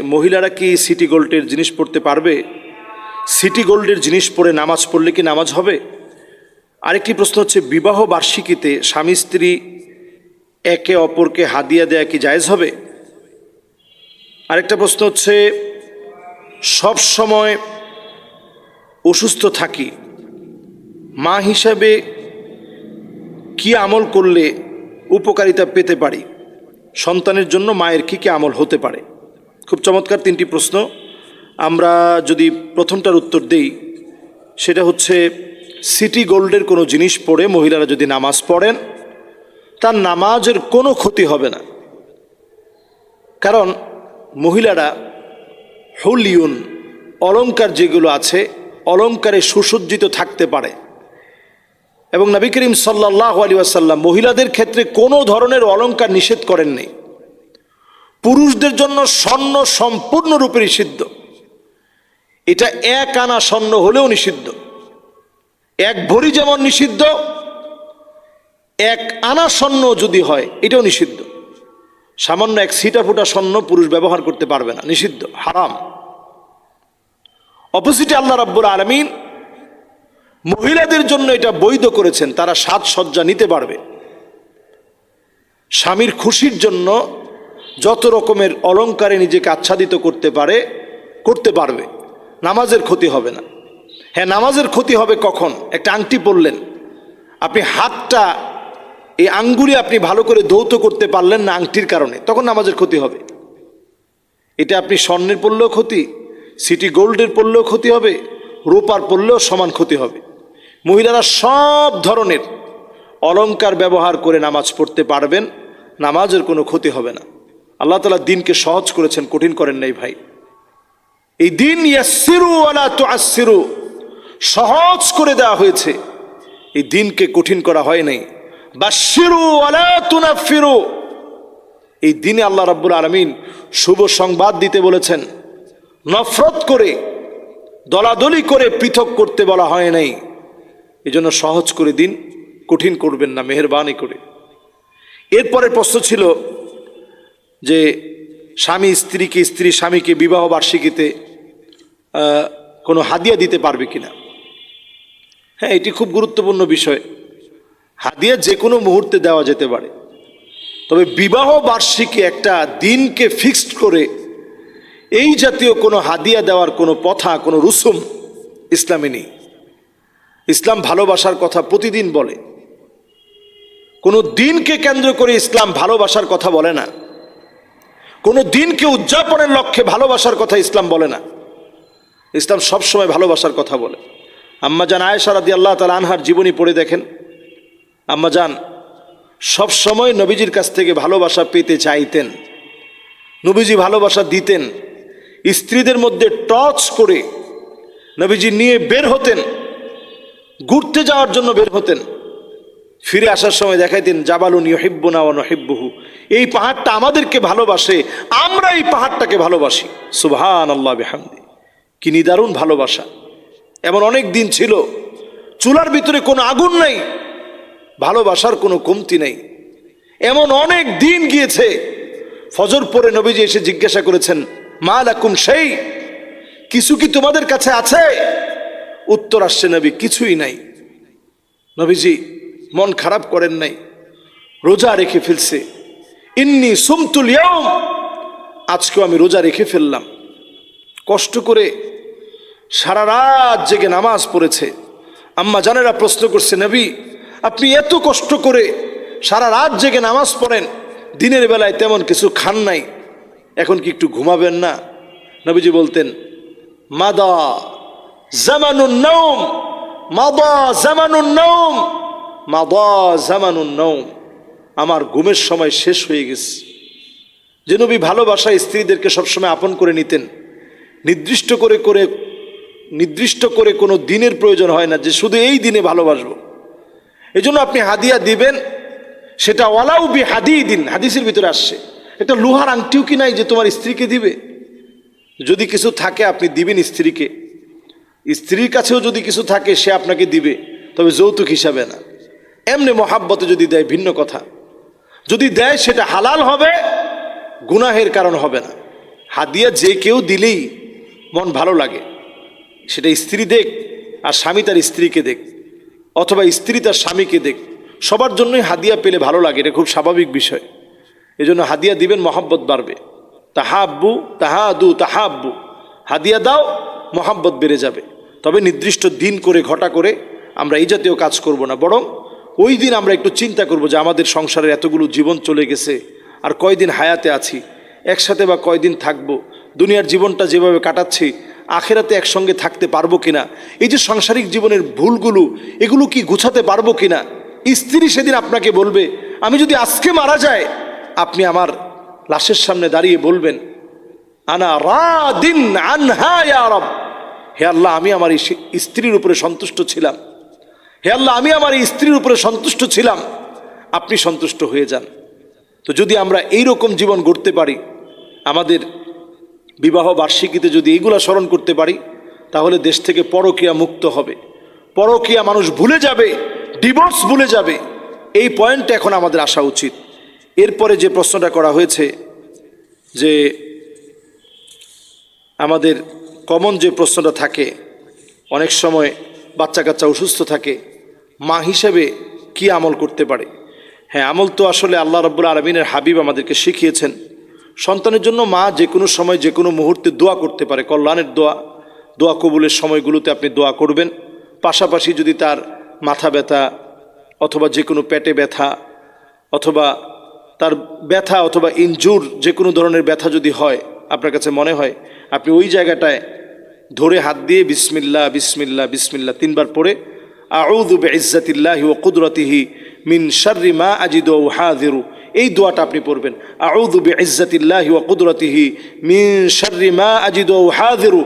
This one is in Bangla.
মহিলারা কি সিটি গোল্ডের জিনিস পড়তে পারবে? সিটি গোল্ডের জিনিস পরে নামাজ পড়লে কি নামাজ হবে? আরেকটি প্রশ্ন হচ্ছে, বিবাহ বার্ষিকীতে স্বামী স্ত্রী একে অপরকে হাদিয়া দেয়া কি জায়েজ হবে? আরেকটা প্রশ্ন হচ্ছে, সব সময় অসুস্থ থাকি, মা হিসাবে কি আমল করলে উপকারিতা পেতে পারি? সন্তানের জন্য মায়ের কী কী আমল হতে পারে? খুব চমৎকার তিনটি প্রশ্ন। আমরা যদি প্রথমটার উত্তর দেই, সেটা হচ্ছে, সিটি গোল্ডের কোনো জিনিস পড়ে মহিলারা যদি নামাজ পড়েন, তার নামাজের কোনো ক্ষতি হবে না। কারণ মহিলারা হুলিউন, অলংকার যেগুলো আছে, অলংকারে সুসজ্জিত থাকতে পারে। এবং নবী করিম সাল্লাহ আলী আসাল্লাম মহিলাদের ক্ষেত্রে কোনো ধরনের অলংকার নিষেধ করেননি। পুরুষদের জন্য স্বর্ণ সম্পূর্ণরূপে নিষিদ্ধ। এটা এক আনা স্বর্ণ হলেও নিষিদ্ধ। এক ভরি যেমন নিষিদ্ধ, এক আনা স্বর্ণ যদি হয়, এটাও নিষিদ্ধ। সামান্য এক সিটা ফুটা স্বর্ণ পুরুষ ব্যবহার করতে পারবে না, নিষিদ্ধ, হারাম। অপোজিটে আল্লাহ রাব্বুল আলমিন মহিলাদের জন্য এটা বৈধ করেছেন, তারা সাজসজ্জা নিতে পারবে। স্বামীর খুশির জন্য যত রকমের অলংকারে নিজেকে আচ্ছাদিত করতে পারে, করতে পারবে। নামাজের ক্ষতি হবে না। হ্যাঁ নামাজের ক্ষতি হবে কখন? একটা আংটি পরলেন। আপনি হাতটা, এই আঙ্গুলি আপনি ভালো করে ধৌত করতে পারলেন না আংটির কারণে, তখন নামাজের ক্ষতি হবে। এটা আপনি স্বর্ণের পড়লেও ক্ষতি, সিটি গোল্ডের পড়লেও ক্ষতি হবে, রূপার পড়লেও সমান ক্ষতি হবে। মহিলারা সব ধরনের অলংকার ব্যবহার করে নামাজ পড়তে পারবেন, নামাজের কোনো ক্ষতি হবে না। আল্লাহ তালা দিনকে সহজ করেছেন, কঠিন করেন নাই ভাই। এই দিন আলা তো আসিরু সহজ করে দেওয়া হয়েছে। এই দিনকে কঠিন করা হয় নাই। বাশিরু আলা তুনাফিরু এই দিনে আল্লাহ রাব্বুল আলমিন শুভ সংবাদ দিতে বলেছেন। নফরত করে, দলাদলি করে পৃথক করতে বলা হয় নাই। এজন্য সহজ করে দিন, কঠিন করবেন না, মেহরবানি করে। এরপরে প্রশ্ন ছিল যে স্বামী স্ত্রীকে, স্ত্রী স্বামীকে, বিবাহ বার্ষিকীতে কোনো হাদিয়া দিতে পারবে কিনা? হ্যাঁ এটি খুব গুরুত্বপূর্ণ বিষয়। হাদিয়া যে কোনো মুহূর্তে দেওয়া যেতে পারে। তবে বিবাহ বার্ষিকী একটা দিনকে ফিক্সড করে এই জাতীয় কোনো হাদিয়া দেওয়ার কোনো পথা কোনো রুসুম ইসলামে নেই। ইসলাম ভালোবাসার কথা প্রতিদিন বলে। কোনো দিনকে কেন্দ্র করে ইসলাম ভালোবাসার কথা বলে না। কোনো দিনকে উদযাপনের লক্ষ্যে ভালোবাসার কথা ইসলাম বলে না। ইসলাম সবসময় ভালোবাসার কথা বলে। আম্মা জান আয়েশা রাদি আল্লাহ তালা আনহার জীবনী পড়ে দেখেন। আম্মা জান সব সময় নবীজির কাছ থেকে ভালোবাসা পেতে চাইতেন। নবীজি ভালোবাসা দিতেন। স্ত্রীদের মধ্যে টচ করে নবীজি নিয়ে বের হতেন। ঘুরতে যাওয়ার জন্য বের হতেন। ফিরে আসার সময় দেখাইতেন, জাবালুন ইহিব্বুনা ও নহিব্বুহু। এই পাহাড়টা আমাদেরকে ভালোবাসে, আমরা এই পাহাড়টাকে ভালোবাসি। সুবহান আল্লাহ বেহামদি। কি নিদারুণ ভালোবাসা। এমন অনেক দিন ছিল, চুলার ভিতরে কোনো আগুন নাই, ভালোবাসার কোনো কমতি নেই। এমন অনেক দিন গিয়েছে, ফজর পরে নবীজি এসে জিজ্ঞাসা করেছেন, মা লাকুম সেই? কিছু কি তোমাদের কাছে আছে? উত্তর আসছে, নবী, কিছুই নাই। নবীজি মন খারাপ করেন নাই, রোজা রেখে ফেলছে। ইন্নি সুমতুল আজকেও আমি রোজা রেখে ফেললাম। কষ্ট করে সারা রাত জেগে নামাজ পড়েছে। আম্মা জানেরা প্রশ্ন করছে, নবী, আপনি এত কষ্ট করে সারা রাত জেগে নামাজ পড়েন, দিনের বেলায় তেমন কিছু খান নাই। এখন কি একটু ঘুমাবেন না? নবীজি বলতেন, মাদা জামানুন নৌম মাদা জামানুন নৌম মাদা জামানুন নৌম আমার ঘুমের সময় শেষ হয়ে গেছে। যে নবী ভালোবাসায় স্ত্রীদেরকে সবসময় আপন করে নিতেন। নির্দিষ্ট করে করে, নির্দিষ্ট করে কোনো দিনের প্রয়োজন হয় না যে শুধু এই দিনে ভালোবাসবো। এই জন্য আপনি হাদিয়া দিবেন, সেটা ওয়ালাউ বি হাদি দিন হাদিসের ভিতরে আসছে। এটা লোহার আংটিও কি নাই যে তোমার স্ত্রীকে দিবে? যদি কিছু থাকে আপনি দিবেন স্ত্রীকে। স্ত্রীর কাছেও যদি কিছু থাকে সে আপনাকে দিবে, তবে যৌতুক হিসাবে না। এমনি মহাব্বতে যদি দেয় ভিন্ন কথা। যদি দেয় সেটা হালাল হবে, গুনাহের কারণ হবে না। হাদিয়া যে কেউ দিলেই মন ভালো লাগে। সেটা স্ত্রী দেখ, আর স্বামী তার স্ত্রীকে দেখ, অথবা স্ত্রী তার স্বামীকে দেখ। সবার জন্যই হাদিয়া পেলে ভালো লাগে, এটা খুব স্বাভাবিক বিষয়। এজন্য হাদিয়া দিবেন, মহাব্বত বাড়বে। তাহা আব্বু তাহা আদু তাহা আব্বু হাদিয়া দাও, মহাব্বত বেড়ে যাবে। তবে নির্দিষ্ট দিন করে, ঘটা করে আমরা এই জাতীয় কাজ করব না, বরং ওই দিন আমরা একটু চিন্তা করব যে আমাদের সংসারের এতগুলো জীবন চলে গেছে, আর কয়দিন হায়াতে আছি, একসাথে বা কয়দিন থাকব, দুনিয়ার জীবনটা যেভাবে কাটাচ্ছি, আখেরাতে একসঙ্গে থাকতে পারব কিনা, এই যে সাংসারিক জীবনের ভুলগুলো, এগুলো কি গুছাতে পারব কিনা, স্ত্রী সেদিন আপনাকে বলবে, আমি যদি আজকে মারা যায় আপনি আমার লাশের সামনে দাঁড়িয়ে বলবেন, আনা রাদিন আনহা ইয়া রব, হে আল্লাহ, আমি আমার স্ত্রীর উপরে সন্তুষ্ট ছিলাম। হে আল্লাহ, আমি আমার এই স্ত্রীর উপরে সন্তুষ্ট ছিলাম। আপনি সন্তুষ্ট হয়ে যান। তো যদি আমরা এই রকম জীবন গড়তে পারি, আমাদের বিবাহ বার্ষিকীতে যদি এইগুলা স্মরণ করতে পারি, তাহলে দেশ থেকে পরকিয়া মুক্ত হবে। পরকিয়া মানুষ ভুলে যাবে ডিভোর্স ভুলে যাবে। এই পয়েন্টটা এখন আমাদের আসা উচিত। এরপরে যে প্রশ্নটা করা হয়েছে যে আমাদের কমন যে প্রশ্নটা থাকে, অনেক সময় বাচ্চা কাচ্চা অসুস্থ থাকে, মা হিসেবে কি আমল করতে পারে? হ্যাঁ আমল তো আসলে আল্লাহ রব্বুল আলমিনের হাবিব আমাদেরকে শিখিয়েছেন। সন্তানের জন্য মা যে কোনো সময় যে কোনো মুহূর্তে দোয়া করতে পারে, কল্যাণের দোয়া। দোয়া কবুলের সময়গুলোতে আপনি দোয়া করবেন। পাশাপাশি যদি তার মাথা ব্যথা অথবা যে কোনো পেটে ব্যথা অথবা তার ব্যথা অথবা ইনজুর যে কোনো ধরনের ব্যথা যদি হয়, আপনার কাছে মনে হয়, আপনি ওই জায়গাটায় ধরে হাত দিয়ে বিসমিল্লা বিসমিল্লা বিসমিল্লা তিনবার পড়ে আউদুবে ইজ্জাতিল্লাহি ও কুদরতিহি মিন শাররি মা আজিদ ও হাজিরু। এই দোয়াটা আপনি পড়বেন আউদুবে ইজ্জাতিল্লাহি ও কুদরতিহি মিন শাররি মা আজিদ ও হাজিরু।